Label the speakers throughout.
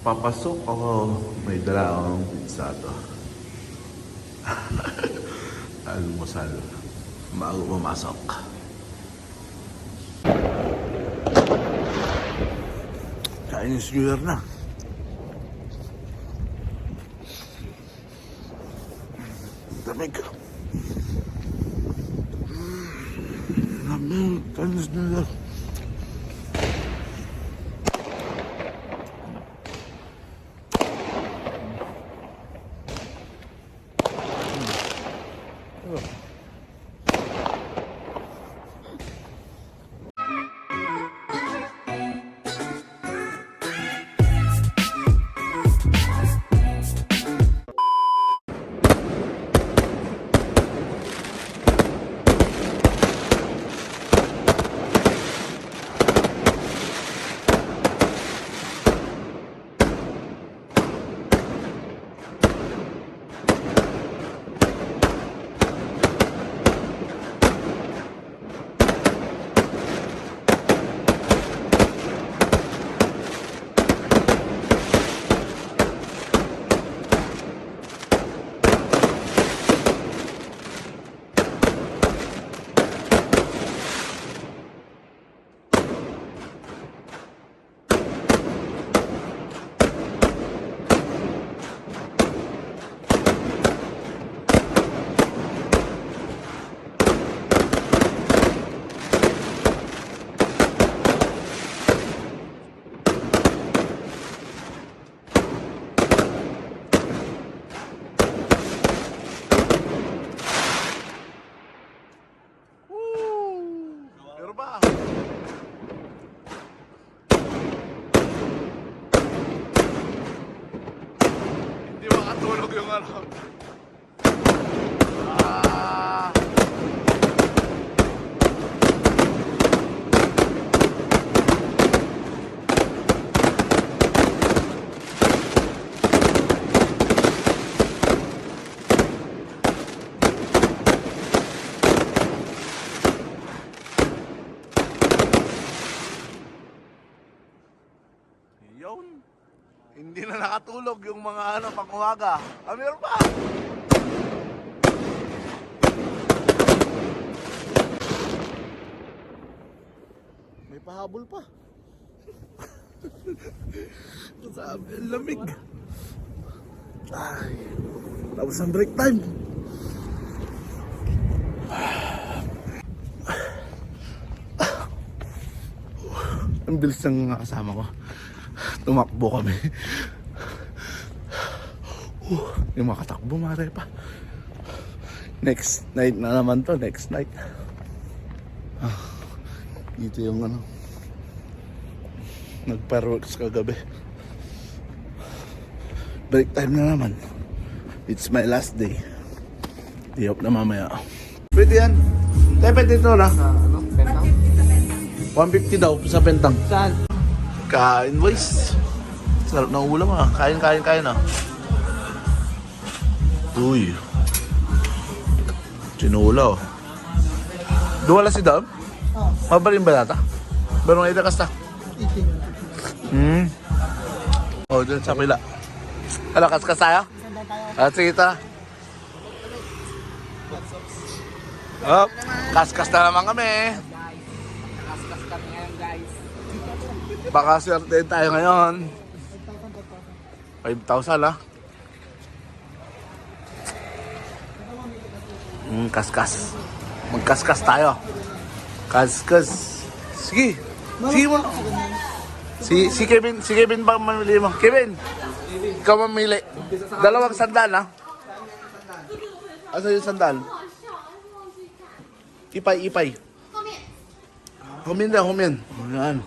Speaker 1: Papasok ako, may dala akong pizza to. Almusal. Bago pumasok. Chinese New Year na. Damig. Lamig. Chinese New Year. Nakatulog yung mga ano pang umaga. Meron pa. May pahabol pa. Sabi, lamig. Ay, tapos ang break time. Ang bilis ng kasama ko. Tumakbo kami. Uh, yung makatakbo, mare pa. Next night na naman to, next night. Ah, dito yung ano. Nag-fireworks kagabi. Break time na naman. It's my last day. Di na mamaya. Pwede yan. Tayo pwede ito na.
Speaker 2: ano? Pentang?
Speaker 1: 150 daw sa pentang.
Speaker 2: Saan?
Speaker 1: Kain boys. Sarap ng ulam ah. Kain, kain, kain ah. Uy. Tinula oh. Duwala si Dab?
Speaker 2: Oh,
Speaker 1: Mabalin ba nata? Pero nga kasta.
Speaker 2: eating.
Speaker 1: Hmm. Oh, dyan sa pila. Ano, kaskas tayo? Ah, sige ta. Oh, kaskas na naman kami.
Speaker 2: Nakaskas kami ngayon guys.
Speaker 1: Baka swerte tayo ngayon. 5,000 ah. Mm, kaskas. Magkaskas tayo. Kaskas. Sige. Sige mo. Si, si Kevin, si Kevin ba mamili mo? Kevin, ikaw mamili. Dalawang sandal ah. Asa yung sandal? Ipay, ipay. Humin na, humin. Ayan.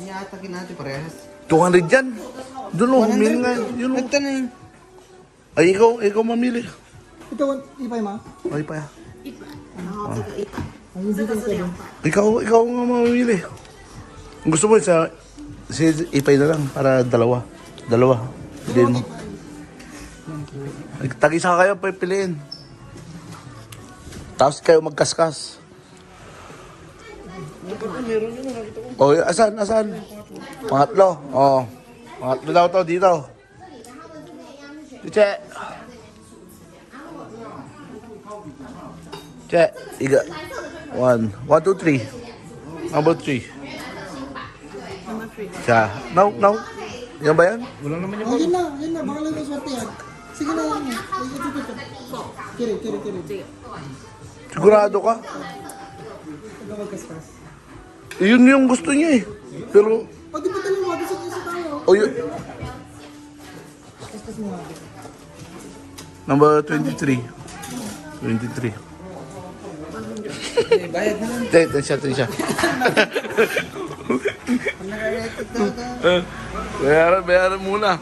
Speaker 2: Iniatakin natin parehas.
Speaker 1: 200 yan. Doon o, humin nga. Yun o.
Speaker 2: Ito na yun.
Speaker 1: Ay, ikaw, ikaw mamili.
Speaker 2: Ito, ipay ma?
Speaker 1: Ay, pa.
Speaker 2: Ang hindi ko pwede.
Speaker 1: Ikaw, ikaw nga mamili. Gusto mo, sa, si ipay na lang para dalawa. Dalawa. Piliin mo. Tag-isa kayo, pipiliin. Tapos kayo magkaskas. O, asan, asan? Pangatlo. Oo. Pangatlo daw to dito. Che. Che, iga. One. One, two, three. Number three. Siya. No, no. Yan ba yan?
Speaker 3: Wala naman yung
Speaker 2: Oh, yun na, yun na. Baka lang yung swerte yan. Sige na yan. Kiri, kiri, kiri.
Speaker 1: Sigurado ka? Yun yung gusto niya eh. Pero,
Speaker 2: O, di ba dalawa? Di sa isa tayo.
Speaker 1: oh yun.
Speaker 2: Kaskas mo nga.
Speaker 1: Number 23. 23.
Speaker 2: Bayad na lang.
Speaker 1: Ito, siya, ito siya. Bayaran, bayaran muna.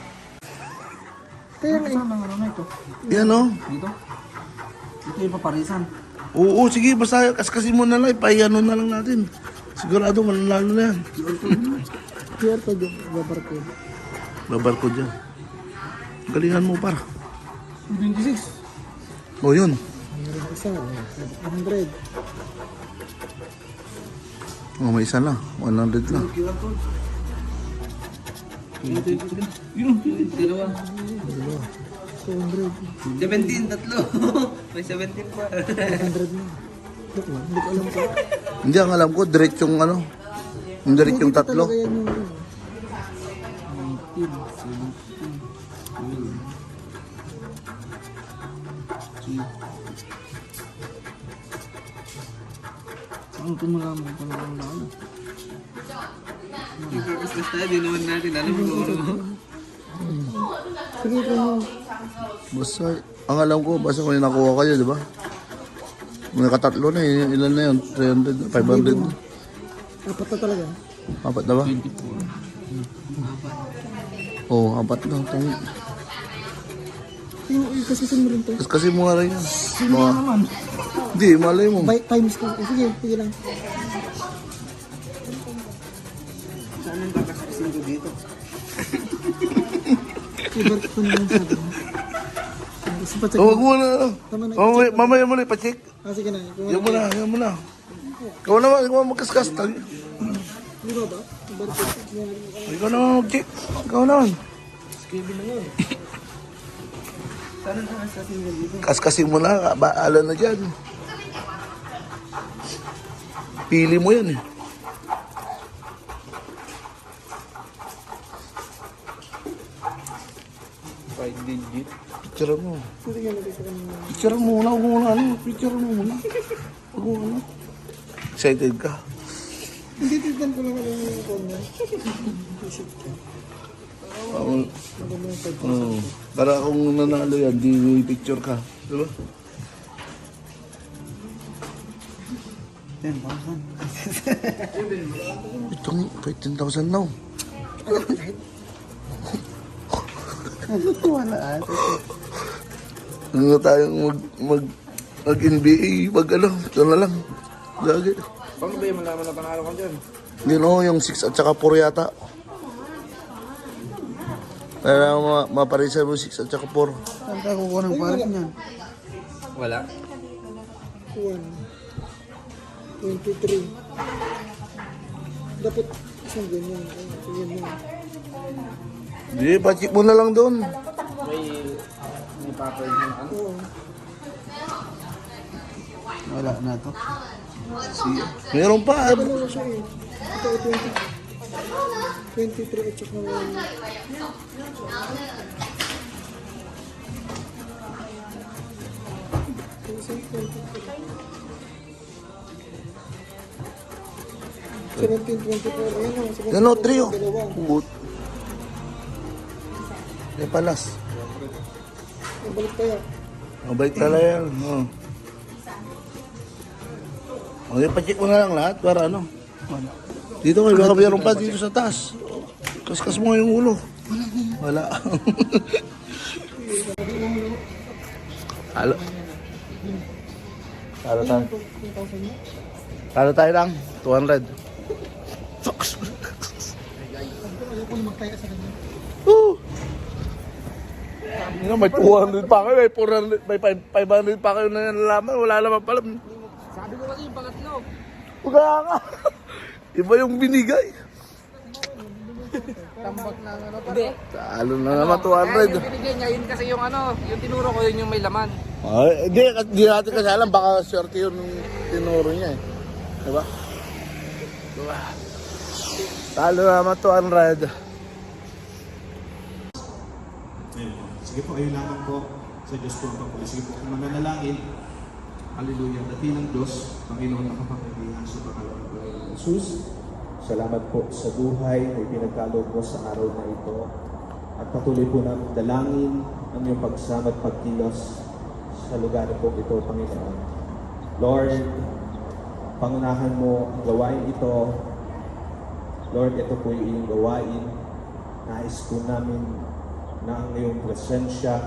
Speaker 2: Kaya nga, saan ang ano na ito?
Speaker 1: Yan o.
Speaker 2: Dito? Ito yung paparisan.
Speaker 1: Oo, sige, basta kaskasin mo na lang, ipahiyano na lang natin. Sigurado, mananalo na yan.
Speaker 2: QR code yung babar ko.
Speaker 1: Babar ko dyan. Galingan mo, par.
Speaker 2: 26.
Speaker 1: O, yun.
Speaker 2: Mayroon isa. 100.
Speaker 1: O, may isa lang. 100 lang.
Speaker 2: QR code.
Speaker 3: Yun, dalawa.
Speaker 2: 200.
Speaker 3: 17, tatlo. May 17 pa.
Speaker 2: 100 na. Look lang, hindi ko alam ko.
Speaker 1: Hindi, ang alam ko, diretsong ano. Yung diretsong tatlo.
Speaker 2: talaga yan ito malaman ko na ang lalo?
Speaker 3: Purpose tayo, di naman natin alam kung ano.
Speaker 2: Sige ko mo.
Speaker 1: Basta, ang alam ko, basta may nakuha kayo, di ba? May katatlo na eh. Ilan na yun? 300, 500.
Speaker 2: Apat na talaga.
Speaker 1: Apat na ba? Oo, oh, apat na. Tama.
Speaker 2: Yung ikasisin mo rin to.
Speaker 1: Kasi, kasi mga rin yan.
Speaker 2: Sino naman?
Speaker 1: Hindi, malay mo.
Speaker 2: By times ko. Eh, sige, sige lang.
Speaker 3: Saan ang kakasakisin ko dito?
Speaker 2: Ibar ko na lang sabi mo. Gusto pa check
Speaker 1: Oh, wag
Speaker 2: mo.
Speaker 1: na.
Speaker 2: Tama na.
Speaker 1: Mamaya, mamaya mo na ipacheck.
Speaker 2: Ah, sige na.
Speaker 1: Yan mo na, yan mo na. Ikaw naman, ikaw naman magkaskas. Tag-
Speaker 2: Di ba ba? Ibar ko.
Speaker 1: Ikaw naman mag-check. Ikaw naman.
Speaker 3: Saan ang kakasakisin ko dito?
Speaker 1: Kaskasin mo na, baala na dyan. Pili mo yan eh.
Speaker 3: Five digit.
Speaker 1: Picture mo.
Speaker 2: Ka na.
Speaker 1: Picture mo muna, huwag mo muna ano. Picture mo muna. Huwag mo ano. Excited ka.
Speaker 2: Hindi, tignan ko lang alam yung phone niya. Isip ko.
Speaker 1: Oo.
Speaker 2: Maganda yung.
Speaker 1: Para kung nanalo yan, di may picture ka. Diba?
Speaker 3: 10,000.
Speaker 1: Itong 15,000 now.
Speaker 3: Wala ate.
Speaker 1: Ano tayong mag, mag, mag NBA, mag ano, ito na lang. Lagi.
Speaker 3: Paano ba yung malaman na panalo ka dyan?
Speaker 1: Yun know, yung 6 at saka 4 yata. Kaya ma maparisa mo 6 at saka 4.
Speaker 3: Saan tayo kukuha ng parang yan? Wala.
Speaker 2: 1, 23. Dapat isang ganyan. Ganyan mo.
Speaker 1: Hindi, pacheck mo na lang doon.
Speaker 3: May... May papel na ano?
Speaker 2: Oo.
Speaker 3: Wala na to.
Speaker 1: Meron pa.
Speaker 2: Siya eh. Ito, 20. 23 at saka 1. Seventeen, twenty-four. Ayan o. seventeen,
Speaker 1: Yan o, trio.
Speaker 2: Dalawa.
Speaker 1: But. Eh, palas.
Speaker 2: Nabalik pa yan.
Speaker 1: Mabait pala yan. Oh. Okay, pacheck mo na lang lahat para ano. Dito may baka mayroon pa dito sa taas. Kaskas mo yung ulo. Wala. Halo. Talo tayo. Talo tayo lang. 200. Fox.
Speaker 2: Ayaw ko na magtaya sa kanya.
Speaker 1: Woo! Nga, may 200 pa kayo, may 400, may 500 pa kayo na nalaman, wala naman pala.
Speaker 2: Sabi ko kasi yung pangatlo.
Speaker 1: Kaya nga. Iba yung binigay.
Speaker 3: tambak ng ano pa.
Speaker 4: Hindi.
Speaker 1: Talo na naman
Speaker 4: Kaya
Speaker 1: 200.
Speaker 4: yung binigay niya, yun kasi yung ano, yung tinuro ko yun yung may laman.
Speaker 1: Ay, hindi, hindi natin kasi alam, baka swerte yun yung tinuro niya eh. Diba? Diba? Talo na naman 200.
Speaker 5: Ayun po. Sige po, ayun lamang po sa Diyos po ang pagpuli. Sige po, kung mananalangin, Hallelujah. Dati ng Diyos, Panginoon na kapangyarihan sa pangalan Jesus. Salamat po sa buhay na ipinagkaloob mo sa araw na ito. At patuloy po namin dalangin ang iyong pagsama at pagkilos sa lugar po ito, Panginoon. Lord, pangunahan mo ang gawain ito. Lord, ito po yung iyong gawain. Nais po namin na ang iyong presensya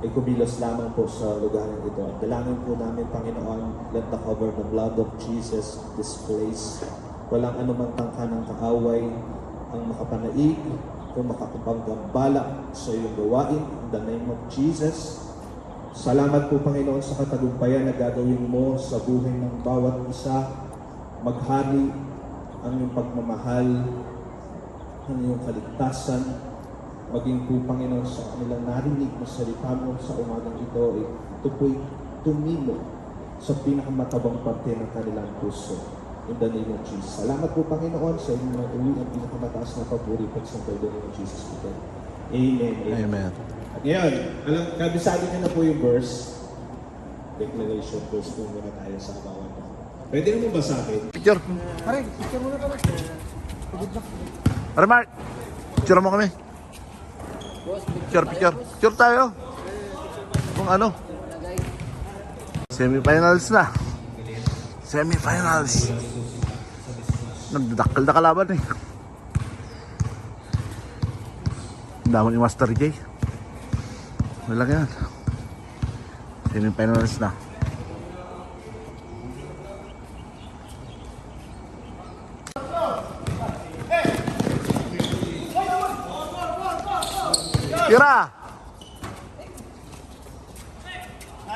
Speaker 5: ay kumilos lamang po sa lugar ito. At dalangin po namin, Panginoon, let the cover the blood of Jesus this place. Walang anumang tangka ng kaaway ang makapanaig o makakapanggambala sa iyong gawain. In the name of Jesus. Salamat po, Panginoon, sa katagumpayan na gagawin mo sa buhay ng bawat isa. Maghari ang iyong pagmamahal, ang iyong kaligtasan, maging po Panginoon sa kanilang narinig na salita mo sa umagang ito, ay ito po'y tumilo sa pinakamatabang parte ng kanilang puso. In the name of Jesus. Salamat po Panginoon sa inyong mga uwi ang pinakamataas na paburi at sa name of Jesus. Amen. Amen.
Speaker 1: Amen.
Speaker 5: At ngayon, alam, kabisado niyo na po yung verse. Declaration verse po muna tayo sa kabawan. Pwede naman ba sa akin?
Speaker 1: Picture.
Speaker 2: Pare, picture muna kami.
Speaker 1: Pare Mark, picture mo kami. Picture, picture. Picture tayo. Kung ano. Semifinals na. Semifinals. Nagdadakkel na kalaban eh. Dami ni Master J. Wala yan. Semifinals na. Tira!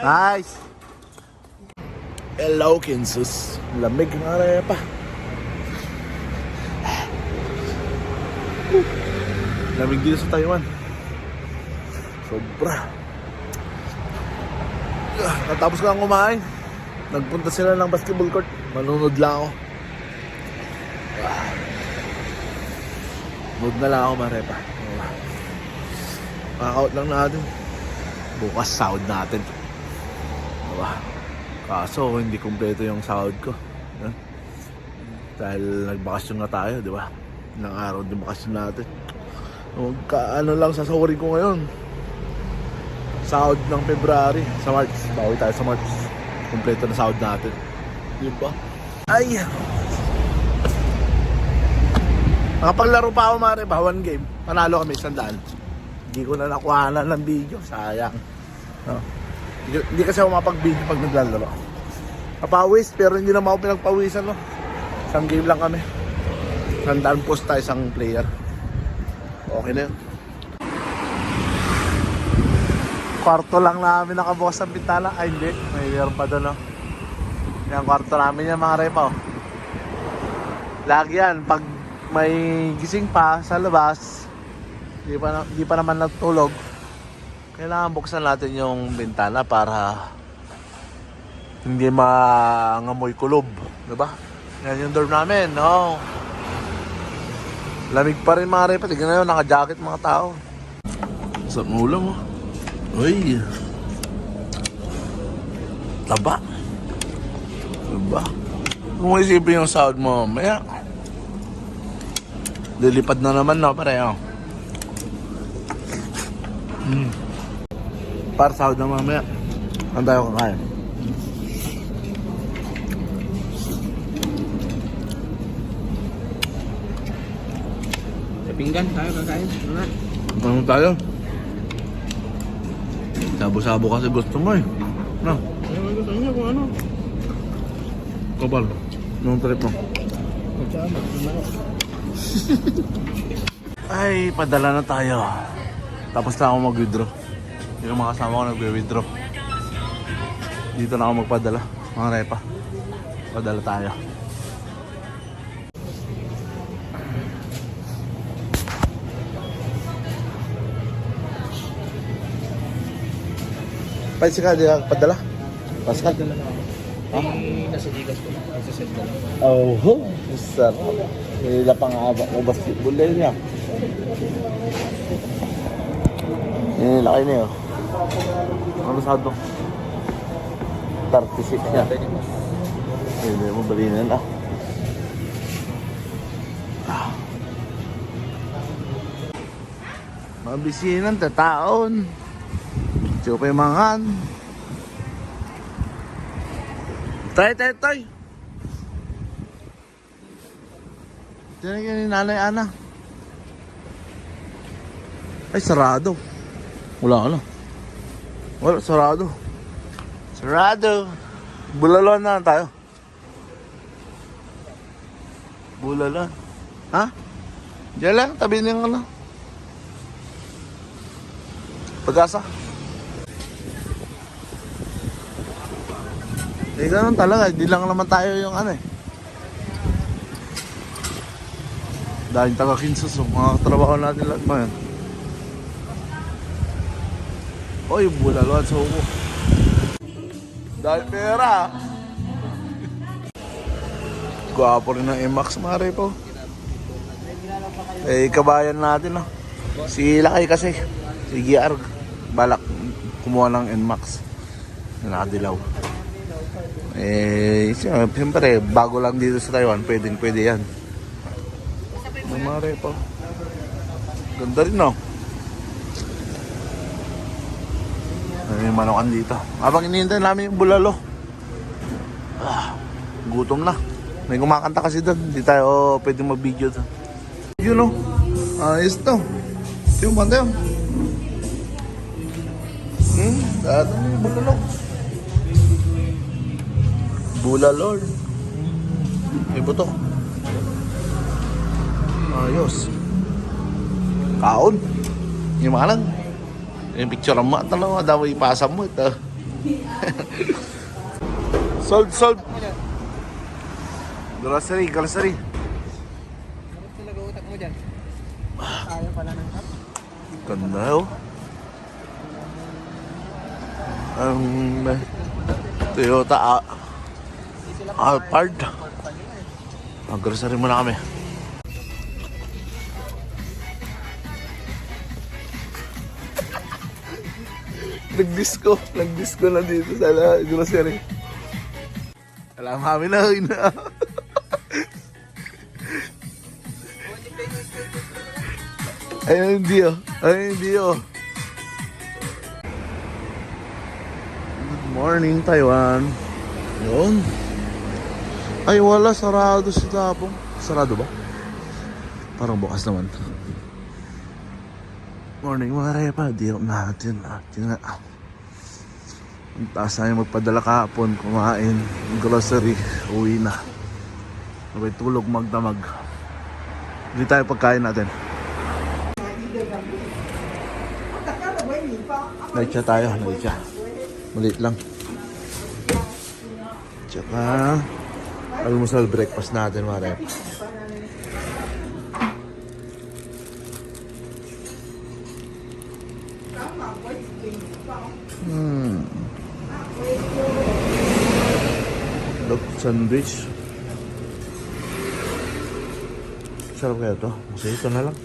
Speaker 1: Nice! Hello, Kinsus. Lamig nga rin pa. Lamig dito sa Taiwan. Sobra. Natapos ko lang kumain. Nagpunta sila ng basketball court. Manunod lang ako. Mood na lang ako, Marepa. Kakaut lang natin. Bukas sahod natin. Diba? Kaso hindi kumpleto yung sahod ko. Yan. Dahil nagbakasyon na tayo, di ba? Ilang araw din bakasyon natin. Magka, ano lang sasawarin ko ngayon. Sahod ng February sa March. Bawi tayo sa March. Kumpleto na sahod natin. Di ba? Ay! Nakapaglaro pa ako mare ba? One game. Panalo kami isang daan. Hindi ko na nakuhanan ng video. Sayang. No? Hindi, kasi ako mapag-video pag naglalaro. Napawis, pero hindi naman ako pinagpawisan. No? Isang game lang kami. Sandaan post tayo isang player. Okay na yun. Kwarto lang namin nakabukas ang bintana. Ay hindi, may meron pa doon. No? Yan, kwarto namin yan mga repa. Oh. Lagi yan, pag may gising pa sa labas, di pa, na- di pa naman natulog, kailangan buksan natin yung bintana para hindi mangamoy kulob. Diba? Yan yung dorm namin, no? Lamig pa rin mga repa. Tignan na yun, naka-jacket mga tao. Sa ulam mo. Uy. Taba. Diba? Kung isipin yung sahod mo, maya. Lilipad na naman, no? Pareho. Mm. Para sahod na mamaya. Ang tayo kakain.
Speaker 4: Sa pinggan, tayo kakain. Ano
Speaker 1: tayo? Sabo-sabo kasi gusto mo eh. No?
Speaker 4: Ano gusto niyo kung ano?
Speaker 1: Kapal. Anong trip mo? Ay, padala na tayo. Tapos na ako mag-withdraw. Hindi ko makasama ko nag-withdraw. Dito na ako magpadala. Mga repa. Padala tayo. Pansin ka, di padala? Pascal? Ah?
Speaker 4: Eh, nasa Gcash ko. Nasa-send.
Speaker 1: Oh, ho. Sarap. Nila pang abak. Ubas bulay niya. Eh, laki niya. oh. Ano sa ito? 36 niya. Hindi mo bali na na. Ah. Mabisinan, tataon. Chupay mangan. Tay, tay, tay. Tiyan yan ni Nanay Ana. Ay, sarado. Wala na. Wala, sarado. Sarado. Bulalon na lang tayo. Bulalon. Ha? Diyan lang, tabi nga lang. Pag-asa. Eh, ganun talaga. Di lang naman tayo yung ano eh. Dahil taga Kinsus, yung mga trabaho natin lahat ba yan? Oy, bulalon sa uko. Dahil pera. Gwapo rin ng Emax, mare po. Eh, kabayan natin, no? Si Lakay kasi. Si GR. Balak kumuha ng Nmax. Na nakadilaw. Eh, siyempre, bago lang dito sa Taiwan, pwedeng pwede yan. Mare po. Ganda rin, no? May manokan dito. Habang inihintay namin yung bulalo. Ah, gutom na. May kumakanta kasi doon. Hindi tayo pwede mag-video doon. You know, ayos to. Yung banda yun. Hmm, dati yung bulalo. Bulalor. May buto. Ayos. Kaon. Yung mga. Yung picture mo, talaga daw ipasa mo ito. sold, sold. Grocery, grocery.
Speaker 4: Talaga utak mo dyan. Kaya pala ng cup.
Speaker 1: Ganda oh. Ang um, Toyota Alphard. Mag-grocery muna kami. Nag-disco. Nag-disco na dito sa grocery. Alam kami na. ina. Ayun hindi oh. Ayun hindi oh. Good morning, Taiwan. Yun. Ay, wala. Sarado si Tapong. Sarado ba? Parang bukas naman. Morning, mga repa. Di natin. Atin nga. Ang taas na magpadala kahapon. Kumain. Grocery. Uwi na. Sabay tulog magdamag. Hindi tayo pagkain natin. Naitsa tayo, naitsa. Maliit lang. Tsaka, almusal breakfast natin mga. Hmm. Dog sandwich. Sarap kaya to. Kasi ito na lang.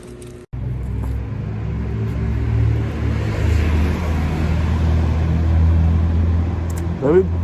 Speaker 1: David?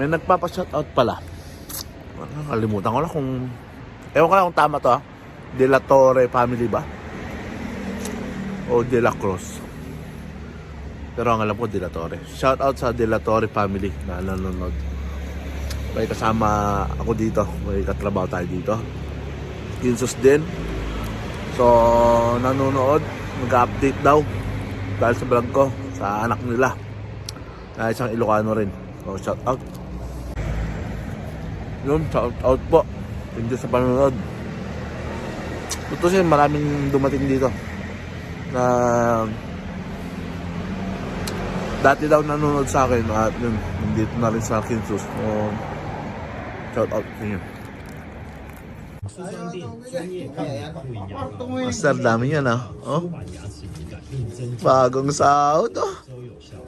Speaker 1: May nagpapa-shoutout pala. Nakalimutan ko na kung... Ewan ko lang kung tama to ha. De La Torre family ba? O De La Cruz. Pero ang alam ko De La Torre. Shoutout sa De La Torre family na nanonood. May kasama ako dito. May katrabaho tayo dito. Kinsus din. So, nanonood. Mag-update daw. Dahil sa vlog ko. Sa anak nila. Na isang Ilocano rin. So, shout out. Yun, shout out po. Thank you sa panonood. Tutusin, maraming dumating dito. Na dati daw nanonood sa akin at yun, nandito na rin sa akin. So, shout out sa inyo. Master, dami yan ah. Oh. Bagong sahod oh.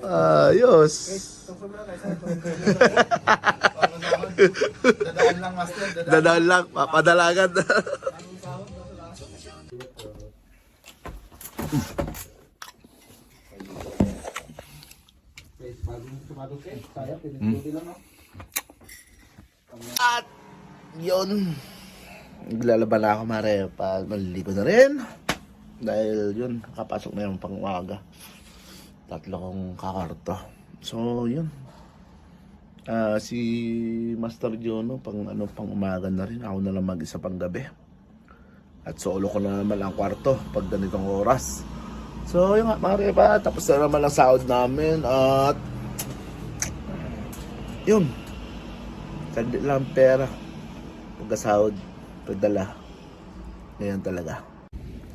Speaker 1: Ayos.
Speaker 3: Dadaan lang, master.
Speaker 1: Dadaan lang, papadalagan. At yun. Naglalaban na ako mare pag maliligo na rin. Dahil yun, kapasok na yung pang umaga. Tatlo kong kakarto. So yun. Ah, si Master Jono pang ano pang umaga na rin. Ako na lang mag-isa pang gabi. At solo ko na naman ang kwarto pag ganitong oras. So yun nga, mare pa. Tapos na naman ang sahod namin. At yun. Saglit lang ang pera. Pagkasahod, pagdala. Ganyan talaga.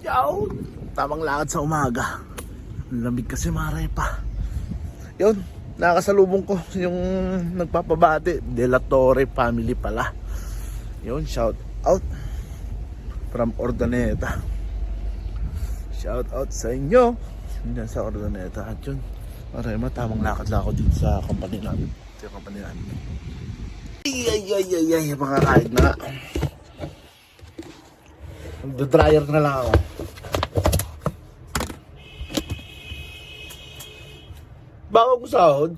Speaker 1: Yaw! Tamang lakad sa umaga. Ang lamig kasi mare pa. Yun, nakasalubong ko yung nagpapabati. De La Torre family pala. Yun, shout out from Ordaneta. Shout out sa inyo. Yun yan sa Ordaneta. At yun, Marema, tamang lakad lang ako dito sa company namin. Sa company namin. Ay, ay, ay, ay, ay, makakain na. Magda-dryer na lang ako. Bagong sahod.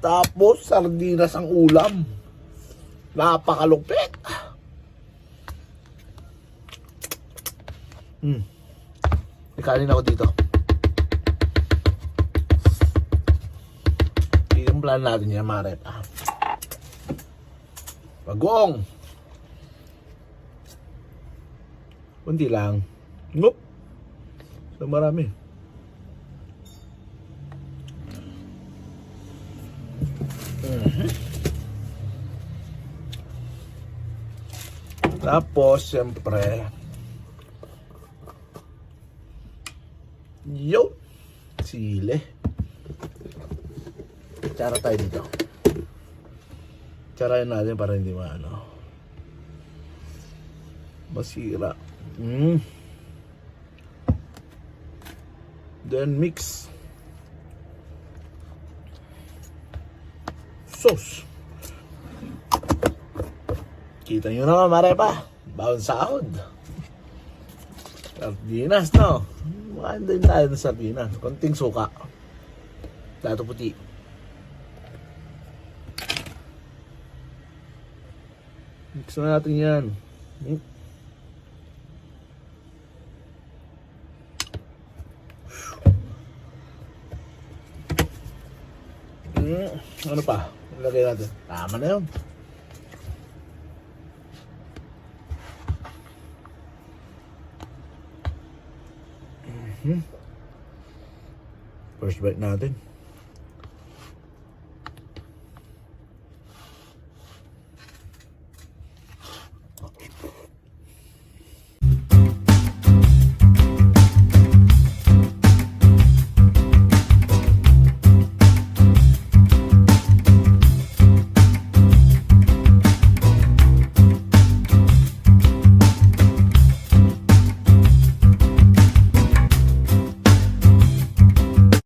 Speaker 1: Tapos, sardinas ang ulam. Napakalupit. Hmm. May kanin ako dito. Yung plan natin yan, Maret. Ah. Bagong. Kunti lang. Nope. So marami. Mhm. Tapos, siyempre, yo, sile. Tsara tayo dito. Tsarayin natin para hindi maano. Masira. Mm. Then mix. Sauce. Kita nyo naman, Marepa. Bawang sahod. Sardinas, no? Makain din tayo ng sardinas. Konting suka. Plato puti. Mix na natin yan. Hmm. Mm, ano pa? Ilagay natin. Tama na yun. Mhm. First bite natin.